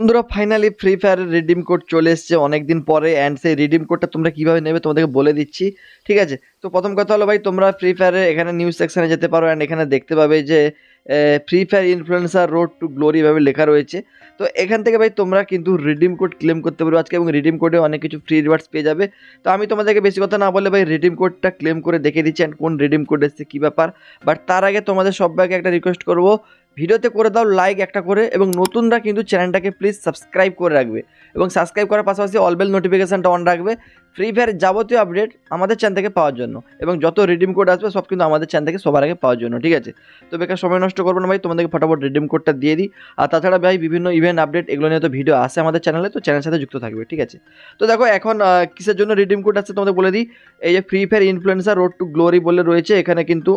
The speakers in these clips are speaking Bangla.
বন্ধুরা ফাইনালি ফ্রি ফায়ারের রিডিম কোড চলে এসেছে। অনেকদিন পরে অ্যান্ড সেই রিডিম কোডটা তোমরা কীভাবে নেবে তোমাদেরকে বলে দিচ্ছি, ঠিক আছে? তো প্রথম কথা হলো ভাই, তোমরা ফ্রি ফায়ারে এখানে নিউজ সেকশানে যেতে পারো অ্যান্ড এখানে দেখতে পাবে যে free fire influencer road to glory ভাবে লেখা রয়েছে। তো এখান থেকে ভাই, তোমরা কিন্তু রিডিম কোড ক্লেম করতে পারো আজকে এবং রিডিম কোডে অনেক কিছু ফ্রি রিওয়ার্ডস পেয়ে যাবে। তো আমি তোমাদেরকে বেশি কথা না বলে ভাই রিডিম কোডটা ক্লেম করে দেখে দিচ্ছি অ্যান্ড কোন রিডিম কোড এসছে কী ব্যাপার। বাট তার আগে তোমাদের সবাইকে একটা রিকোয়েস্ট করব ভিডিওতে করে দাও লাইক একটা করে এবং নতুনরা কিন্তু চ্যানেলটাকে প্লিজ সাবস্ক্রাইব করে রাখবে এবং সাবস্ক্রাইব করার পাশাপাশি অলবেল নোটিফিকেশানটা অন রাখবে ফ্রি ফায়ার যাবতীয় আপডেট আমাদের চ্যানেল থেকে পাওয়ার জন্য এবং যত রিডিম কোড আসবে সব কিন্তু আমাদের চ্যানেল থেকে সবার আগে পাওয়ার জন্য, ঠিক আছে? তো বেকার সময় নষ্ট করব না ভাই, তোমাদেরকে ফটাফট রিডিম কোডটা দিয়ে দিই। আর তাছাড়া ভাই বিভিন্ন ইভেন্ট আপডেট এগুলো নিয়ে তো ভিডিও আসে আমাদের চ্যানেলে তো চ্যানেলের সাথে যুক্ত থাকবে, ঠিক আছে? তো দেখো এখন কিসের জন্য রিডিম কোড আসছে তোমাদের বলে দিই। এই যে free fire influencer road to glory বলে রয়েছে, এখানে কিন্তু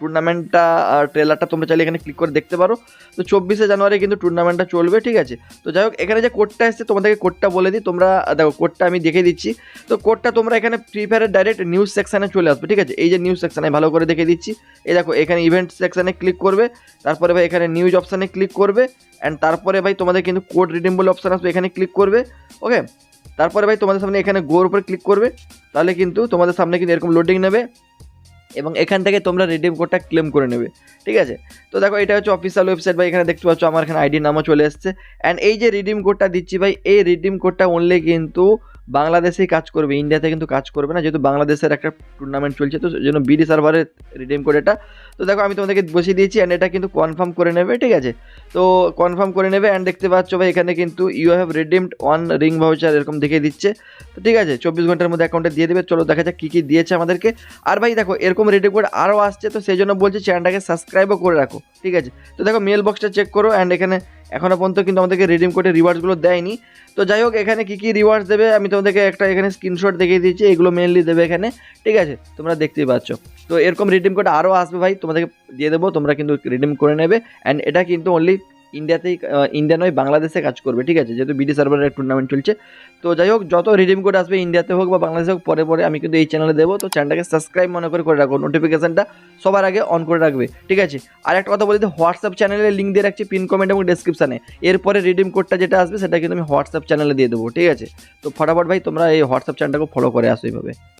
টুর্নামেন্টটা ট্রেলারটা তোমরা চাইলে এখানে ক্লিক করে দেখতে পারো। তো চব্বিশে জানুয়ারি কিন্তু টুর্নামেন্টটা চলবে, ঠিক আছে? তো যাই হোক, এখানে যে কোডটা এসছে, তোমাদেরকে কোডটা বলে দিই। তোমরা দেখো কোডটা আমি দেখে দিচ্ছি। তো কোডটা তোমরা এখানে ফ্রি ফায়ারের ডাইরেক্ট নিউজ সেকশানে চলে আসবে, ঠিক আছে? এই যে নিউজ সেকশানে ভালো করে দেখে দিচ্ছি। এই দেখো, এখানে ইভেন্ট সেকশানে ক্লিক করবে। তারপরে ভাই এখানে নিউজ অপশানে ক্লিক করবে। অ্যান্ড তারপরে ভাই তোমাদের কিন্তু কোড রিডিম বলে অপশান আসবে, এখানে ক্লিক করবে। ওকে? তারপরে ভাই তোমাদের সামনে এখানে গোর উপরে ক্লিক করবে। তাহলে কিন্তু তোমাদের সামনে কিন্তু এরকম লোডিং নেবে। এবং এখান থেকে তোমরা রিডিম কোডটা ক্লেম করে নেবে, ঠিক আছে? তো দেখো, এটা হচ্ছে অফিসিয়াল ওয়েবসাইট ভাই, এখানে দেখতে পাচ্ছ আমার এখানে আইডি নামও চলে এসছে। অ্যান্ড এই যে রিডিম কোডটা দিচ্ছি ভাই, এই রিডিম কোডটা অনলি কিন্তু বাংলাদেশেই কাজ করবে ইন্ডিয়াতে কিন্তু কাজ করবে না, যেহেতু বাংলাদেশের একটা টুর্নামেন্ট চলছে, তো জন্য বিডি সার্ভারের রিডিম কোড এটা। তো দেখো, আমি তোমাদেরকে বসিয়ে দিয়েছি অ্যান্ড এটা কিন্তু কনফার্ম করে নেবে, ঠিক আছে? তো কনফার্ম করে নেবে অ্যান্ড দেখতে পাচ্ছ ভাই, এখানে কিন্তু you have redeemed one ring voucher এরকম দেখে দিচ্ছে। তো ঠিক আছে, চব্বিশ ঘণ্টার মধ্যে অ্যাকাউন্টে দিয়ে দেবে, চলো দেখা যাক কী কী দিয়েছে আমাদেরকে। আর ভাই, দেখো, এরকম রিডিম কোড আরও আসছে, তো সেই জন্য বলছি চ্যানেলটাকে সাবস্ক্রাইবও করে রাখো, ঠিক আছে? তো দেখো মেল বক্সটা চেক করো অ্যান্ড এখানে এখনও পর্যন্ত কিন্তু আমাদেরকে রিডিম কোডের রিওয়ার্ডসগুলো দেয়নি। তো যাই হোক, এখানে কী কী রিওয়ার্ডস দেবে, আমি তোমাদেরকে একটা এখানে স্ক্রিনশট দেখিয়ে দিয়েছি, এগুলো মেনলি দেবে এখানে, ঠিক আছে? তোমরা দেখতেই পাচ্ছ। তো এরকম রিডিম কোড আরও আসবে ভাই, তোমাদেরকে দিয়ে দেবো, তোমরা কিন্তু রিডিম করে নেবে অ্যান্ড এটা কিন্তু অনলি ইন্ডিয়াতেই ইন্ডিয়া নয়, বাংলাদেশে কাজ করবে, ঠিক আছে? যেহেতু বিডি সার্ভারের টুর্নামেন্ট চলছে। তো যাই হোক, যত রিডিম কোড আসবে ইন্ডিয়াতে হোক বা বাংলাদেশে হোক, পরে পরে আমি কিন্তু এই চ্যানেলে দেবো। তো চ্যানেলটাকে সাবস্ক্রাইব মনে করে করে রাখো নোটিফিকেশানটা সবার আগে অন করে রাখবে, ঠিক আছে? আর একটা কথা বলি হোয়াটসঅ্যাপ চ্যানেলে লিঙ্ক দিয়ে রাখছি পিন কমেন্ট এবং ডেসক্রিপশানে এরপরে রিডিম কোডটা যেটা আসবে, সেটা কিন্তু আমি হোয়াটসঅ্যাপ চ্যানেলে দিয়ে দেবো, ঠিক আছে? তো ফটাফট ভাই, তোমরা এই হোয়াটসঅ্যাপ চ্যানেলটাকে ফলো করে আসো এইভাবে।